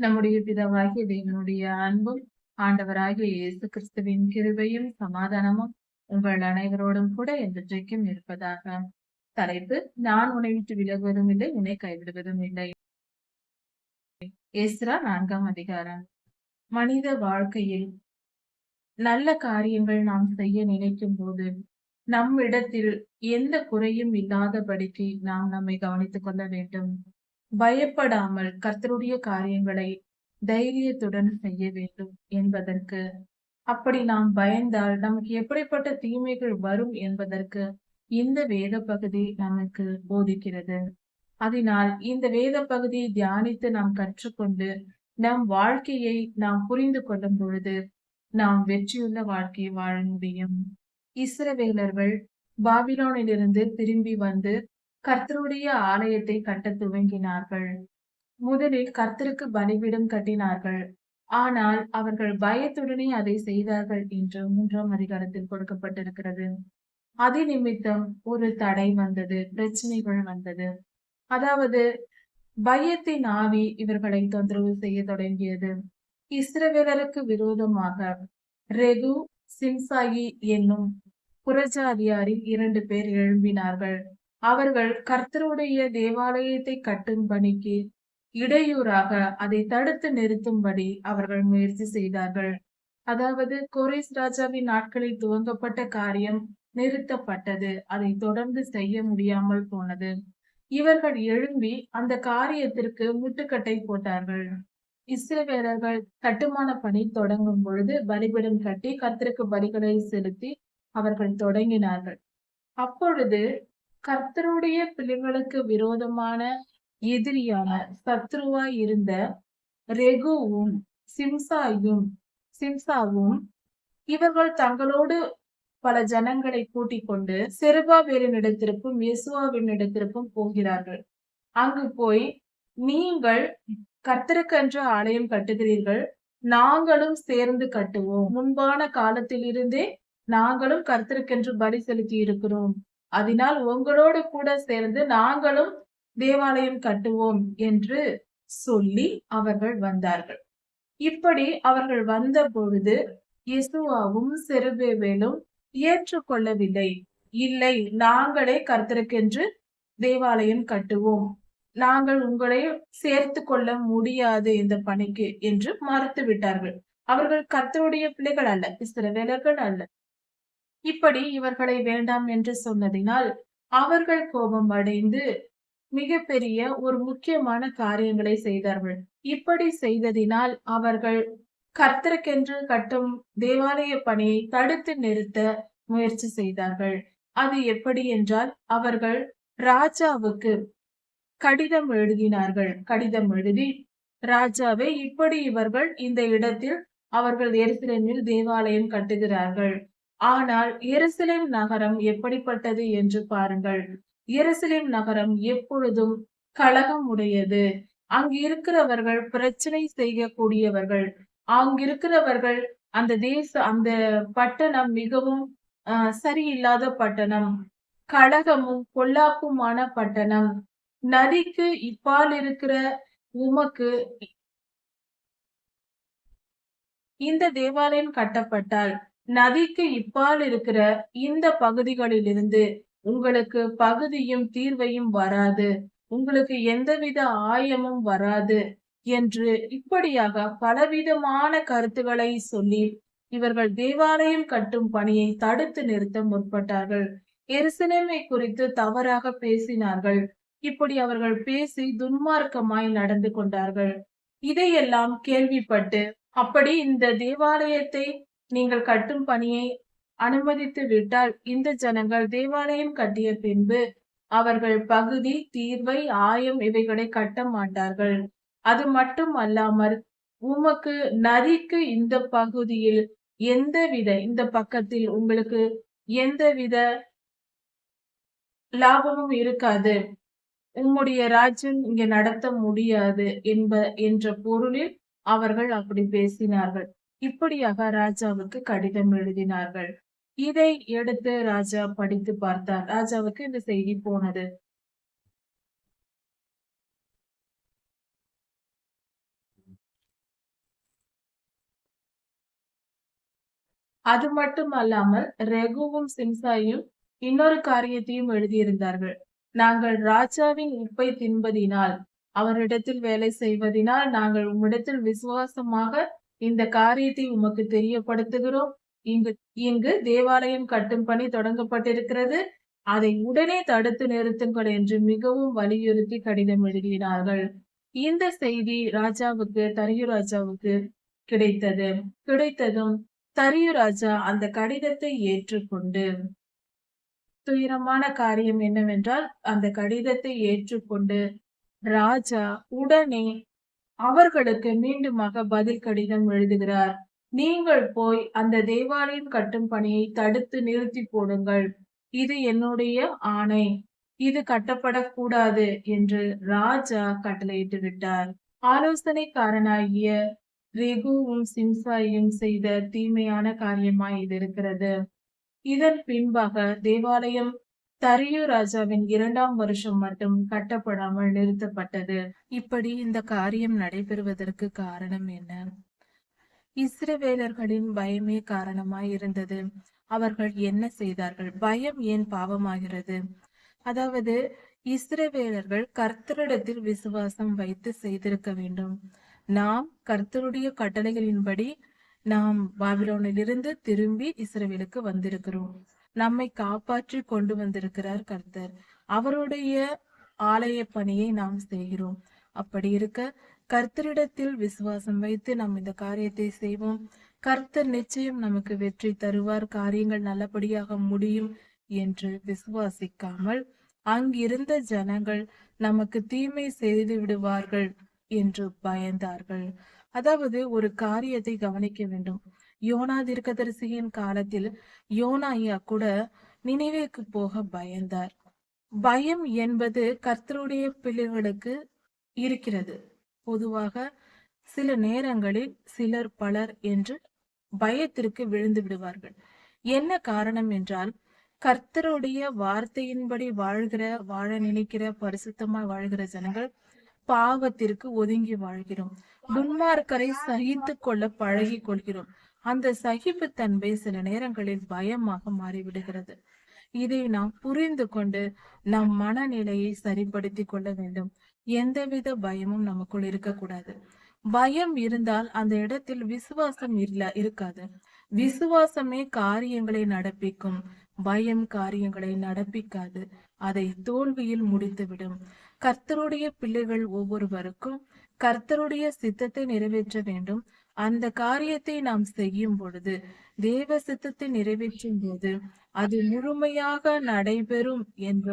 நம்முடைய பிதாவாகிய தேவனுடைய அன்பும் ஆண்டவராகிய இயேசு கிறிஸ்துவின் கிருபையும் சமாதானமும் உங்கள் அனைவரோடும் கூட என்றைக்கும் இருப்பதாக. தலைப்பு நான் உன்னை விட்டு விலகுவதும் இல்லை உன்னை கைவிடுவதும் இல்லை. எஸ்ரா நான்காம் அதிகாரம். மனித வாழ்க்கையில் நல்ல காரியங்கள் நாம் செய்ய நினைக்கும் போது நம்மிடத்தில் எந்த குறையும் இல்லாதபடிக்கு நாம் நம்மை கவனித்துக் கொள்ள வேண்டும். பயப்படாமல் கர்த்தருடைய காரியங்களை தைரியத்துடன் செய்ய வேண்டும் என்பதற்கு. அப்படி நாம் பயந்தால் நமக்கு எப்படிப்பட்ட தீமைகள் வரும் என்பதற்கு இந்த வேத பகுதி நமக்கு போதிக்கிறது. அதனால் இந்த வேத பகுதியை தியானித்து நாம் கற்றுக்கொண்டு நம் வாழ்க்கையை நாம் புரிந்து கொள்ளும் பொழுது நாம் வெற்றியுள்ள வாழ்க்கையை வாழ முடியும். இஸ்ரவேலர்கள் பாபிலோனிலிருந்து திரும்பி வந்து கர்த்தருடைய ஆலயத்தை கட்ட துவங்கினார்கள். முதலில் கர்த்தருக்கு பலிபீடம் கட்டினார்கள். ஆனால் அவர்கள் பயத்துடனே அதை செய்தார்கள் என்று மூன்றாம் அதிகாரத்தில் கொடுக்கப்பட்டிருக்கிறது. அது நிமித்தம் ஒரு தடை வந்தது பிரச்சனைகள் வந்தது. அதாவது பயத்தின் ஆவி இவர்களை தொந்தரவு செய்ய தொடங்கியது. இஸ்ரவேலருக்கு விரோதமாக ரெகு சிம்சாயி என்னும் புரஜாதியாரின் இரண்டு பேர் எழும்பினார்கள். அவர்கள் கர்த்தருடைய தேவாலயத்தை கட்டும் பணிக்கு இடையூறாக அதை தடுத்து நிறுத்தும்படி அவர்கள் முயற்சி செய்தார்கள். அதாவது கோரிஸ் ராஜாவின் நாட்களில் துவங்கப்பட்ட காரியம் நிறுத்தப்பட்டது. அதை தொடர்ந்து செய்ய முடியாமல் போனது. இவர்கள் எழும்பி அந்த காரியத்திற்கு முட்டுக்கட்டை போட்டார்கள். இஸ்ரவேலர்கள் கட்டுமான பணி தொடங்கும் பொழுது பலிபிடம் கட்டி கர்த்தருக்கு பலிகளை செலுத்தி அவர்கள் தொடங்கினார்கள். அப்பொழுது கர்த்தருடைய பிள்ளைகளுக்கு விரோதமான எதிரியான சத்ருவாய் இருந்த ரெகுவும் சிம்சாயும் சிம்சாவும் இவர்கள் தங்களோடு பல ஜனங்களை கூட்டிக் கொண்டு செருபாவேலினிடத்திற்கும் இடத்திற்கும் போகிறார்கள். அங்கு போய் நீங்கள் கர்த்தருக்கென்று ஆலயம் கட்டுகிறீர்கள். நாங்களும் சேர்ந்து கட்டுவோம். முன்பான காலத்திலிருந்தே நாங்களும் கர்த்தருக்கென்று பலி செலுத்தி இருக்கிறோம் அதனால் உங்களோடு கூட சேர்ந்து நாங்களும் தேவாலயம் கட்டுவோம் என்று சொல்லி அவர்கள் வந்தார்கள். இப்படி அவர்கள் வந்த பொழுது இசுவாவும் செருபேவேலும் ஏற்றுக்கொள்ளவில்லை. இல்லை நாங்களே கர்த்தருக்கென்று தேவாலயம் கட்டுவோம். நாங்கள் உங்களை சேர்த்து கொள்ள முடியாது இந்த பணிக்கு என்று மறுத்து விட்டார்கள் அவர்கள் கர்த்தருடைய பிள்ளைகள் அல்ல இஸ்ரவேலர்கள் அல்ல. இப்படி இவர்களை வேண்டாம் என்று சொன்னதினால் அவர்கள் கோபம் அடைந்து மிகப்பெரிய ஒரு முக்கியமான காரியங்களை செய்தார்கள். இப்படி செய்ததினால் அவர்கள் கர்த்தருக்கென்று கட்டும் தேவாலய பணியை தடுத்து நிறுத்த முயற்சி செய்தார்கள். அது எப்படி என்றால் அவர்கள் ராஜாவுக்கு கடிதம் எழுதினார்கள். கடிதம் எழுதி ராஜாவை இப்படி இவர்கள் இந்த இடத்தில் அவர்கள் எருசலேமில் தேவாலயம் கட்டுகிறார்கள். ஆனால் எருசலேம் நகரம் எப்படிப்பட்டது என்று பாருங்கள். எருசலேம் நகரம் எப்பொழுதும் கழகம் உடையது. அங்கு இருக்கிறவர்கள் பிரச்சனை செய்யக்கூடியவர்கள். அங்கிருக்கிறவர்கள் அந்த தேச அந்த பட்டணம் மிகவும் சரியில்லாத பட்டணம். கழகமும் பொல்லாப்புமான பட்டணம். நதிக்கு இப்பால் இருக்கிற உமக்கு இந்த தேவாலயம் கட்டப்பட்டால் நதிக்கு இப்பால் இருக்கிற இந்த பகுதிகளிலிருந்து உங்களுக்கு பகுதியும் தீர்வையும் வராது. உங்களுக்கு எந்தவித ஆயமும் வராது என்று இப்படியாக பலவிதமான கருத்துக்களை சொல்லி இவர்கள் தேவாலயம் கட்டும் பணியை தடுத்து நிறுத்த முற்பட்டார்கள். எருசலேமை குறித்து தவறாக பேசினார்கள். இப்படி அவர்கள் பேசி துன்மார்க்கமாய் நடந்து கொண்டார்கள். இதையெல்லாம் கேள்விப்பட்டு அப்படி இந்த தேவாலயத்தை நீங்கள் கட்டும் பணியை அனுமதித்து விட்டால் இந்த ஜனங்கள் தேவாலயம் கட்டிய பின்பு அவர்கள் பகுதி தீர்வை ஆயம் இவைகளை கட்ட மாட்டார்கள். அது மட்டும் அல்லாமல் உமக்கு நரிக்கு இந்த பகுதியில் எந்தவித இந்த பக்கத்தில் உங்களுக்கு எந்தவித லாபமும் இருக்காது. உம்முடைய ராஜ்யம் இங்க நடத்த முடியாது என்ப என்ற பொருளில் அவர்கள் அப்படி பேசினார்கள். இப்படியாக ராஜாவுக்கு கடிதம் எழுதினார்கள். இதை எடுத்து ராஜா படித்து பார்த்தார். ராஜாவுக்கு இந்த செய்தி போனது. அது மட்டும் அல்லாமல் ரெகுவும் சிம்சாயும் இன்னொரு காரியத்தையும் எழுதியிருந்தார்கள். நாங்கள் ராஜாவின் உப்பை தின்பதினால் அவரிடத்தில் வேலை செய்வதினால் நாங்கள் உம்மிடத்தில் விசுவாசமாக இந்த காரியத்தை உமக்கு தெரியப்படுத்துகிறோம். இங்கு இங்கு தேவாலயம் கட்டும் பணி தொடங்கப்பட்டிருக்கிறது. அதை உடனே தடுத்து நிறுத்துங்கள் என்று மிகவும் வலியுறுத்தி கடிதம் எழுதினார்கள். இந்த செய்தி ராஜாவுக்கு தரியு ராஜாவுக்கு கிடைத்தது. கிடைத்ததும் தரியு ராஜா அந்த கடிதத்தை ஏற்றுக்கொண்டு துயரமான காரியம் என்னவென்றால் அந்த கடிதத்தை ஏற்றுக்கொண்டு ராஜா உடனே அவர்களுக்கு மீண்டுமாக பதில் கடிதம் எழுதுகிறார். நீங்கள் போய் அந்த தேவாலயம் கட்டும் பணியை தடுத்து நிறுத்தி போடுங்கள். இது என்னுடைய ஆணை. இது கட்டப்படக்கூடாது என்று ராஜா கட்டளையிட்டு விட்டார். ஆலோசனைக்காரனாகிய ரிகுவும் சிம்சாயும் செய்த தீமையான காரியமாய் இது இருக்கிறது. இதன் பின்பாக தேவாலயம் தரியு ராஜாவின் இரண்டாம் வருஷம் மட்டும் கட்டப்படாமல் நிறுத்தப்பட்டது. இப்படி இந்த காரியம் நடைபெறுவதற்கு காரணம் என்ன? இஸ்ரவேலர்களின் பயமே காரணமாய் இருந்தது அவர்கள் என்ன செய்தார்கள்? பயம் ஏன் பாவமாகிறது? அதாவது இஸ்ரவேலர்கள் கர்த்தரிடத்தில் விசுவாசம் வைத்து செய்திருக்க வேண்டும். நாம் கர்த்தருடைய கட்டளைகளின்படி நாம் பாபிலோனிலிருந்து திரும்பி இஸ்ரேவேலுக்கு வந்திருக்கிறோம். நம்மை காப்பாற்றி கொண்டு வந்திருக்கிறார் கர்த்தர். அவருடைய ஆலய பணியை நாம் செய்கிறோம். அப்படி இருக்க கர்த்தரிடத்தில் விசுவாசம் வைத்து நாம் இந்த காரியத்தை செய்வோம். கர்த்தர் நிச்சயம் நமக்கு வெற்றி தருவார் காரியங்கள் நல்லபடியாக முடியும் என்று விசுவாசிக்காமல் அங்கிருந்த ஜனங்கள் நமக்கு தீமை செய்து விடுவார்கள் என்று பயந்தார்கள். அதாவது ஒரு காரியத்தை கவனிக்க வேண்டும். யோனா தீர்க்கதரிசியின் காலத்தில் யோனாயா கூட நினைவேக்கு போக பயந்தார். பயம் என்பது கர்த்தருடைய பிள்ளைகளுக்கு இருக்கிறது. பொதுவாக சில நேரங்களில் சிலர் பலர் என்று பயத்திற்கு விழுந்து விடுவார்கள். என்ன காரணம் என்றால் கர்த்தருடைய வார்த்தையின்படி வாழ்கிற வாழ நினைக்கிற பரிசுத்தமாய் வாழ்கிற ஜனங்கள் பாவத்திற்கு ஒதுங்கி வாழ்கிறோம். துன்மார்க்கரை சகித்து கொள்ள பழகி கொள்கிறோம். அந்த சகிப்புத்தன்மை சில நேரங்களில் பயமாக மாறிவிடுகிறது. இதை நாம் புரிந்து கொண்டு நம் மனநிலையை சரிப்படுத்தி கொள்ள வேண்டும். எந்தவித பயமும் நமக்குள் இருக்கக்கூடாது. பயம் இருந்தால் அந்த இடத்தில் விசுவாசம் இல்ல இருக்காது. விசுவாசமே காரியங்களை நடப்பிக்கும். பயம் காரியங்களை நடப்பிக்காது. அதை தோல்வியில் முடித்துவிடும். கர்த்தருடைய பிள்ளைகள் ஒவ்வொருவருக்கும் கர்த்தருடைய சித்தத்தை நிறைவேற்ற வேண்டும். அந்த காரியத்தை நாம் செய்யும் பொழுது தேவ சித்தத்தை நிறைவேற்றும் போது அது முழுமையாக நடைபெறும் என்ற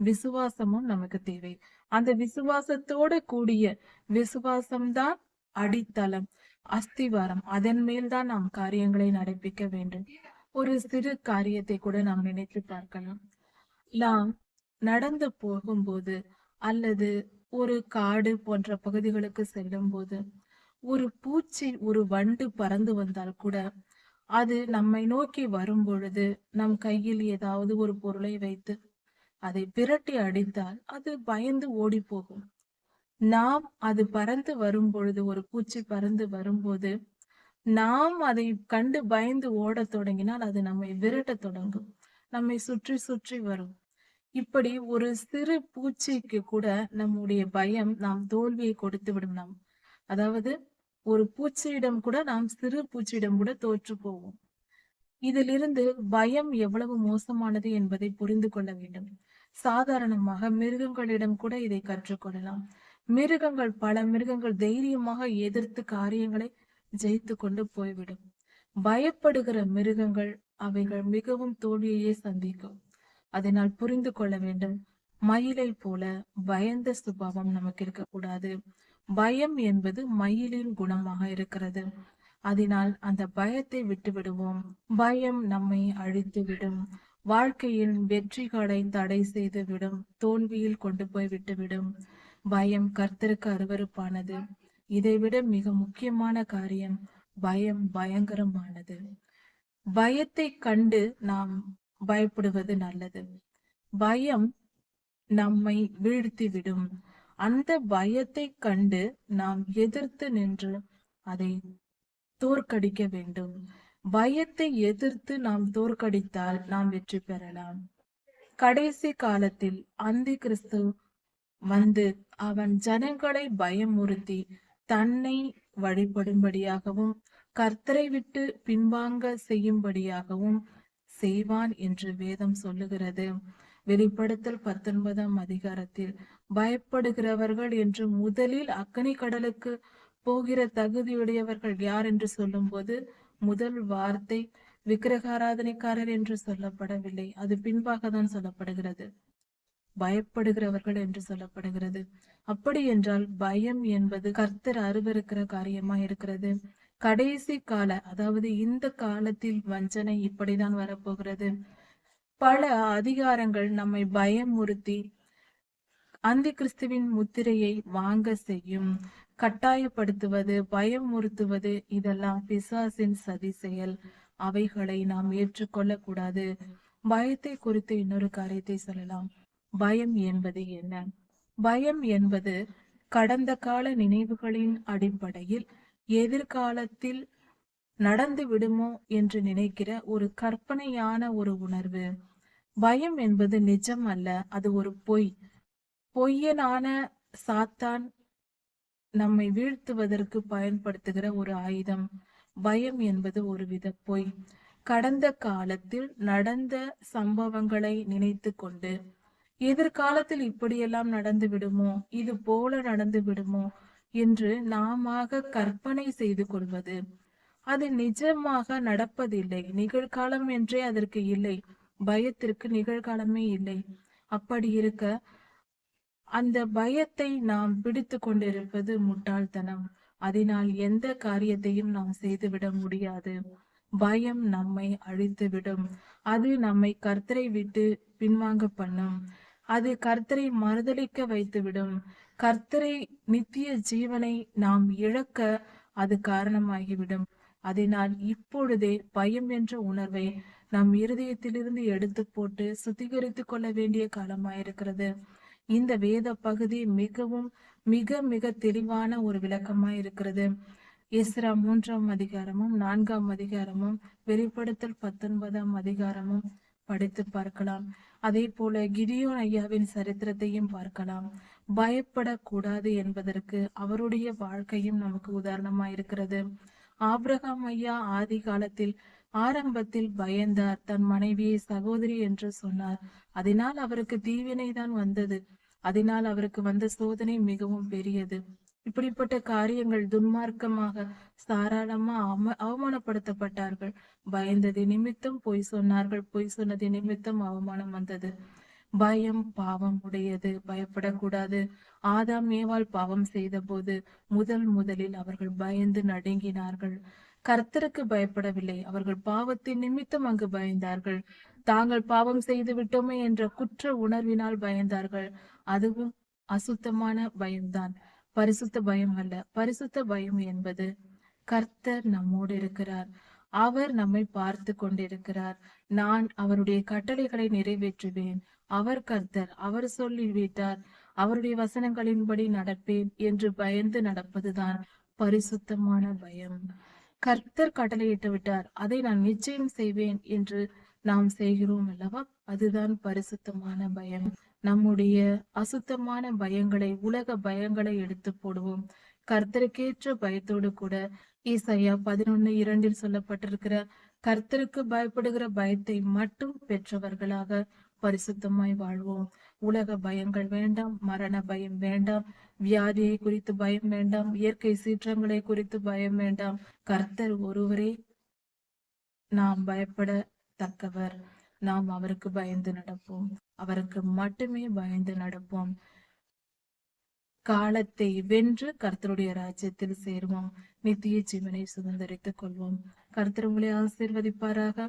விசுவாசமும் நமக்கு தேவை. அந்த விசுவாசத்தோடு கூடிய விசுவாசம்தான் அடித்தளம் அஸ்திவாரம். அதன் மேல்தான் நாம் காரியங்களை நடப்பிக்க வேண்டும். ஒரு சிறு காரியத்தை கூட நாம் நினைத்து பார்க்கலாம். நாம் நடந்து போகும்போது அல்லது ஒரு காடு போன்ற பகுதிகளுக்கு செல்லும் போது ஒரு பூச்சி ஒரு வண்டு பறந்து வந்தால் கூட அது நம்மை நோக்கி வரும் பொழுது நம் கையில் ஏதாவது ஒரு பொருளை வைத்து அதை விரட்டி அடித்தால் அது பயந்து ஓடி போகும் நாம் அது பறந்து வரும் பொழுது ஒரு பூச்சி பறந்து வரும்போது நாம் அதை கண்டு பயந்து ஓடத் தொடங்கினால் அது நம்மை விரட்டத் தொடங்கும். நம்மை சுற்றி சுற்றி வரும். இப்படி ஒரு சிறு பூச்சிக்கு கூட நம்முடைய பயம் நாம் தோல்வியை கொடுத்து விடும். நாம் அதாவது ஒரு பூச்சியிடம் கூட நாம் சிறு பூச்சியிடம் கூட தோற்று போவோம். இதிலிருந்து பயம் எவ்வளவு மோசமானது என்பதை புரிந்து கொள்ள வேண்டும். சாதாரணமாக மிருகங்களிடம் கூட இதை கற்றுக்கொள்ளலாம் மிருகங்கள் பல மிருகங்கள் தைரியமாக எதிர்த்து காரியங்களை ஜெயித்து கொண்டு போய்விடும். பயப்படுகிற மிருகங்கள் அவைகள் மிகவும் தோல்வியையே சந்திக்கும். அதனால் புரிந்து கொள்ள வேண்டும். மயிலை போல பயந்த சுபாவம் நமக்கு இருக்கக்கூடாது. பயம் என்பது மயிலின் குணமாக இருக்கிறது. அதனால் அந்த பயத்தை விட்டுவிடுவோம். பயம் நம்மை அழித்துவிடும் வாழ்க்கையின் வெற்றிகளை தடை செய்து விடும். தோல்வியில் கொண்டு போய் விட்டுவிடும் பயம் கர்த்தருக்கு அருவருப்பானது. இதைவிட மிக முக்கியமான காரியம் பயம் பயங்கரமானது. பயத்தை கண்டு நாம் பயப்படுவது நல்லது. பயம் நம்மை வீழ்த்தி விடும். அந்த பயத்தை கண்டு நாம் எதிர்த்து நின்று அதை தோற்கடிக்க வேண்டும். பயத்தை எதிர்த்து நாம் தோற்கடித்தால் நாம் வெற்றி பெறலாம். கடைசி காலத்தில் அந்தி கிறிஸ்து வந்து அவன் ஜனங்களை பயமுறுத்தி தன்னை வழிபடும்படியாகவும் கர்த்தரை விட்டு பின்வாங்க செய்யும்படியாகவும் செய்வான் என்று வேதம் சொல்லுகிறது. வெளிப்படுத்தல் பத்தொன்பதாம் அதிகாரத்தில் பயப்படுகிறவர்கள் என்று முதலில் அக்கனி கடலுக்கு போகிற தகுதியுடையவர்கள் யார்? என்று சொல்லும்போது முதல் வார்த்தை விக்கிரகாராதனைக்காரர் என்று சொல்லப்படவில்லை. அது பின்பாக தான் சொல்லப்படுகிறது. பயப்படுகிறவர்கள் என்று சொல்லப்படுகிறது. அப்படி என்றால் பயம் என்பது கர்த்தர் அருவருக்கிற காரியமா இருக்கிறது. கடைசி கால அதாவது இந்த காலத்தில் வஞ்சனை இப்படிதான் வரப்போகிறது. பல அதிகாரங்கள் நம்மை பயமுறுத்தி அந்தி கிறிஸ்துவின் முத்திரையை வாங்க செய்யும். கட்டாயப்படுத்துவது பயமுறுத்துவது இதெல்லாம் பிசாசின் சதி செயல். அவைகளை நாம் ஏற்றுக்கொள்ள கூடாது பயத்தை குறித்து இன்னொரு காரியத்தை சொல்லலாம். பயம் என்பது என்ன? பயம் என்பது கடந்த கால நினைவுகளின் அடிப்படையில் எதிர்காலத்தில் நடந்து விடுமோ என்று நினைக்கிற ஒரு கற்பனையான ஒரு உணர்வு. பயம் என்பது நிஜம் அல்ல அது ஒரு பொய். பொய்யனான சாத்தான் நம்மை வீழ்த்துவதற்கு பயன்படுத்துகிற ஒரு ஆயுதம். பயம் என்பது ஒரு வித பொய். கடந்த காலத்தில் நடந்த சம்பவங்களை நினைத்து கொண்டு எதிர்காலத்தில் இப்படியெல்லாம் நடந்து விடுமோ இது போல நடந்து விடுமோ என்று நாம கற்பனை செய்து கொள்வது அது நிஜமாக நடப்பதில்லை. நிகழ்காலம் என்றே அதற்கு இல்லை. பயத்திற்கு நிகழ்காலமே இல்லை. அப்படி இருக்க அந்த பயத்தை நாம் பிடித்து கொண்டிருப்பது முட்டாள்தனம். அதனால் எந்த காரியத்தையும் நாம் செய்துவிட முடியாது. பயம் நம்மை அழித்துவிடும். அது நம்மை கர்த்தரை விட்டு பின்வாங்க பண்ணும். அது கர்த்தரை மறுதலிக்க வைத்துவிடும். கர்த்தரை நித்திய ஜீவனை நாம் இழக்க அது காரணமாகிவிடும். அதனால் இப்பொழுதே பயம் என்ற உணர்வை நம் இருதயத்திலிருந்து எடுத்து போட்டு சுத்திகரித்து கொள்ள வேண்டிய காலமாயிருக்கிறது. இந்த வேத பகுதி மிகவும் மிக மிக தெளிவான ஒரு விளக்கமாயிருக்கிறது. இருக்கிறது மூன்றாம் அதிகாரமும் நான்காம் அதிகாரமும் வெளிப்படுத்தல் பத்தொன்பதாம் அதிகாரமும் படித்து பார்க்கலாம். அதே போல கிரியோன் ஐயாவின் சரித்திரத்தையும் பார்க்கலாம். பயப்படக்கூடாது என்பதற்கு அவருடைய வாழ்க்கையும் நமக்கு உதாரணமா இருக்கிறது ஆபிரகாம் ஐயா ஆதி காலத்தில் ஆரம்பத்தில் பயந்தார். தன் மனைவியை சகோதரி என்று சொன்னார். அதனால் அவருக்கு தீவினை தான் வந்தது. அதனால் அவருக்கு வந்த சோதனை மிகவும் பெரியது. இப்படிப்பட்ட காரியங்கள் துன்மார்க்கமாக தாராளமா அவம அவமானப்படுத்தப்பட்டார்கள். பயந்தது நிமித்தம் பொய் சொன்னார்கள். பொய் சொன்னது நிமித்தம் அவமானம் வந்தது. பயம் பாவம் உடையது பயப்படக்கூடாது. ஆதாம் ஏவாள் பாவம் செய்த போது முதல் முதலில் அவர்கள் பயந்து நடுங்கினார்கள். கர்த்தருக்கு பயப்படவில்லை. அவர்கள் பாவத்தின் நிமித்தம் அங்கு பயந்தார்கள். தாங்கள் பாவம் செய்து விட்டோமே என்ற குற்ற உணர்வினால் பயந்தார்கள். அதுவும் அசுத்தமான பயம்தான். பரிசுத்த பயம் அல்ல. பரிசுத்த பயம் என்பது கர்த்தர் நம்மோடு இருக்கிறார். அவர் நம்மை பார்த்து கொண்டிருக்கிறார். நான் அவருடைய கட்டளைகளை நிறைவேற்றுவேன். அவர் கர்த்தர் அவர் சொல்லிவிட்டார். அவருடைய வசனங்களின்படி நடப்பேன் என்று பயந்து நடப்பதுதான் பரிசுத்தமான பயம். கர்த்தர் கடலையிட்டு விட்டார். அதை நான் நிச்சயம் செய்வேன் என்று நாம் செய்கிறோம் அல்லவா? அதுதான் பரிசுத்தமான பயம். நம்முடைய அசுத்தமான பயங்களை உலக பயங்களை எடுத்து போடுவோம். கர்த்தருக்கேற்ற பயத்தோடு கூட ஈசையா பதினொன்னு இரண்டில் சொல்லப்பட்டிருக்கிற கர்த்தருக்கு பயப்படுகிற பயத்தை மட்டும் பெற்றவர்களாக பரிசுத்தமாய் வாழ்வோம். உலக பயங்கள் வேண்டாம் மரண பயம் வேண்டாம் வியாதியை குறித்து பயம் வேண்டாம் இயற்கை சீற்றங்களை குறித்து பயம் வேண்டாம். கர்த்தர் ஒருவரே நாம் பயப்பட தக்கவர். நாம் அவருக்கு பயந்து நடப்போம். அவருக்கு மட்டுமே பயந்து நடப்போம். காலத்தை வென்று கர்த்தருடைய ராஜ்யத்தில் சேருவோம். நித்திய ஜீவனை சுதந்திரித்துக் கொள்வோம். கர்த்தர் உங்களை ஆசீர்வதிப்பாராக.